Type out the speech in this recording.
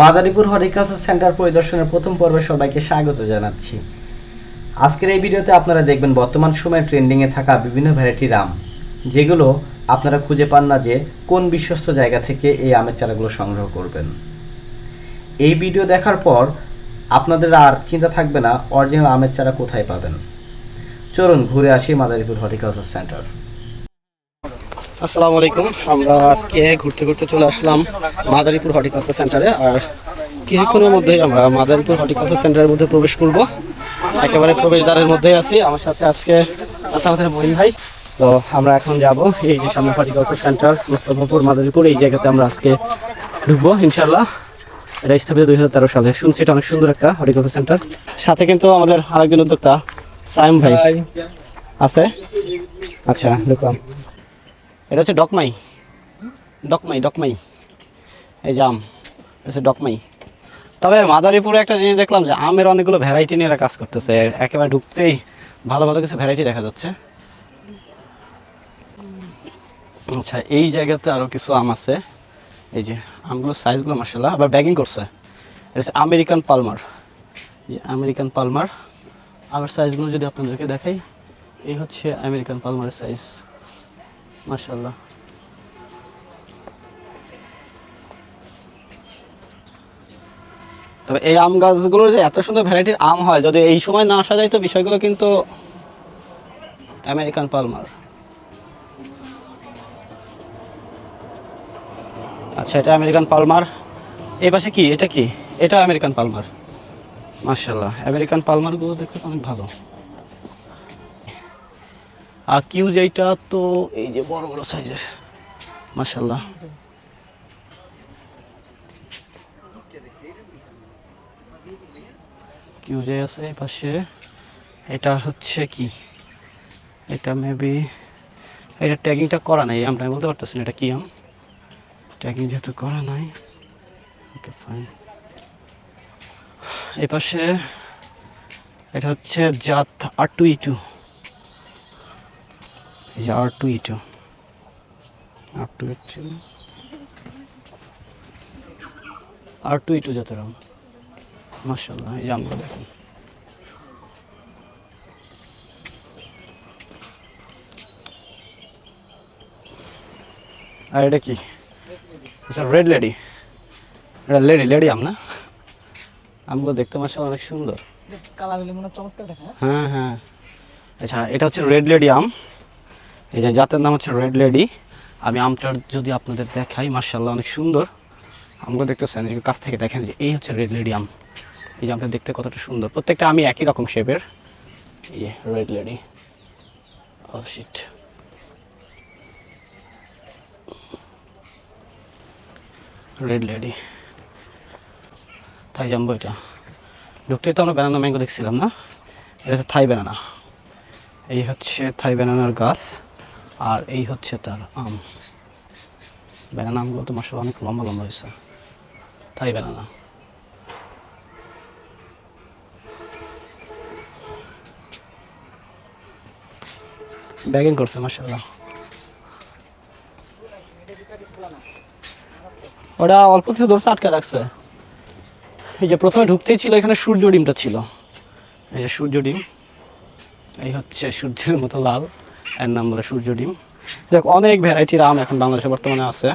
Madaripur horticulture centre পরিদর্শনের প্রথম পর্বে সবাইকে স্বাগত জানাচ্ছি। আজকের এই ভিডিওতে আপনারা দেখবেন বর্তমান সময়ে ট্রেন্ডিংয়ে থাকা বিভিন্ন ভ্যারাইটির আম যেগুলো আপনারা খুঁজে পান না যে কোন বিশ্বস্ত জায়গা থেকে এই আমের চারাগুলো সংগ্রহ করবেন। এই ভিডিও দেখার পর আপনাদের আর চিন্তা থাকবে না অরিজিনাল আমের চারা কোথায় পাবেন। চলুন ঘুরে আসি মাদারীপুর হর্টিকালচার সেন্টার। আসসালামু আলাইকুম। আমরা আজকে ঘুরতে ঘুরতে চলে আসলাম মাদারীপুর হর্টিকালচার সেন্টারে। আর কিছুক্ষণের মধ্যেই আমরা মাদারীপুর হর্টিকালচার সেন্টারের মধ্যে প্রবেশ করব। একেবারে প্রবেশদ্বারের মধ্যেই আছি। আমার সাথে আজকে আছে আমাদের মহিন ভাই। তো আমরা এখন যাব এই যে সামনে হর্টিকালচার সেন্টার মুস্তফাপুর মাদারীপুর এই জায়গাতে আমরা আজকে ঢুকবো ইনশাল্লাহ এটা স্থাপিত দুই হাজার তেরো সালে। শুনছি এটা অনেক সুন্দর একটা হর্টিকালচার সেন্টার। সাথে কিন্তু আমাদের আরেকজন উদ্যোক্তা সাইম ভাই। আছে? আচ্ছা ঢুকলাম। এটা হচ্ছে ডকমাই। ডকমাই ডকমাই। এই আম, এটা হচ্ছে ডকমাই। তবে মাদারীপুরে একটা জিনিস দেখলাম যে আমের অনেকগুলো ভ্যারাইটি নিয়ে এরা কাজ করতেছে। একেবারে ঢুকতেই ভালো ভালো কিছু ভ্যারাইটি দেখা যাচ্ছে। আচ্ছা এই জায়গাতে আরও কিছু আম আছে। এই যে আমগুলোর সাইজগুলো মাসাল্লাহ আবার ব্যাগিং করছে। এটা হচ্ছে আমেরিকান পালমার যে আমেরিকান পালমার আবার সাইজগুলো যদি আপনাদেরকে দেখাই, এই হচ্ছে আমেরিকান পালমারের সাইজ মাশাল্লাহ তবে এই আম গাছগুলোর যে এত সুন্দর ভ্যারাইটির আম হয়, যদি এই সময় না আসা যায় তো বিষয়গুলো কিন্তু আমেরিকান পালমার। আচ্ছা এটা আমেরিকান পালমার। এই পাশে কি? এটা কি? এটা আমেরিকান পালমার। মাশাল্লাহ আমেরিকান পালমারগুলো দেখতে অনেক ভালো। আর কিউ যেটা তো এই যে বড় বড় সাইজের মাশাল্লাহ কিউ যে আছে এই পাশে। এটা হচ্ছে কি? এটা মেবি এটা ট্যাগিংটা করা নাই, আমরা বলতে পারতেছি না এটা কি আম। ট্যাগিং যেহেতু করা নাই। ওকে ফাইন এই পাশে এটা হচ্ছে জাত আর টু ই টু এই যে R two E two R two E two R two E two জাতের আম মার্শাল্লাহ এই যে আমগুলো দেখুন। আর এটা কি? আচ্ছা রেড লেডি এটা লেডি লেডি আম না? আমগুলো দেখতে মার্শাল অনেক সুন্দর। কালার মনে চমৎকার দেখা। হ্যাঁ হ্যাঁ। আচ্ছা এটা হচ্ছে রেড লেডি আম। এই যে জাতের নাম হচ্ছে রেড লেডি আমি আমটার যদি আপনাদের দেখাই মার্শাল্লাহ অনেক সুন্দর। আমগুলো দেখতেছেন কাছ থেকে দেখেন যে এই হচ্ছে রেড লেডি আম। এই যে আমটা দেখতে কতটা সুন্দর। প্রত্যেকটা আমি একই রকম শেপের এই যে রেড লেডি শিট রেড লেডি থাই জানব এটা। ঢুকতে তো আমরা ব্যানানা ম্যাঙ্গো দেখছিলাম না? এটা হচ্ছে থাই ব্যানানা এই হচ্ছে থাই ব্যানানার গাছ। আর এই হচ্ছে তার আম। ব্যানানা আমগুলো তো মাসাল অনেক লম্বা লম্বা হয়েছে। তাই ব্যানানা। ব্যাগিং করছে মাসাল্লাহ ওটা অল্প কিছু ধরছে আটকে রাখছে। এই যে প্রথমে ঢুকতেই ছিল, এখানে সূর্য ডিমটা ছিল। এই যে সূর্য ডিম, এই হচ্ছে সূর্যের মতো লাল। এর নাম হলো সূর্য ডিম। যাক অনেক ভ্যারাইটির আম এখন বাংলাদেশে বর্তমানে আছে।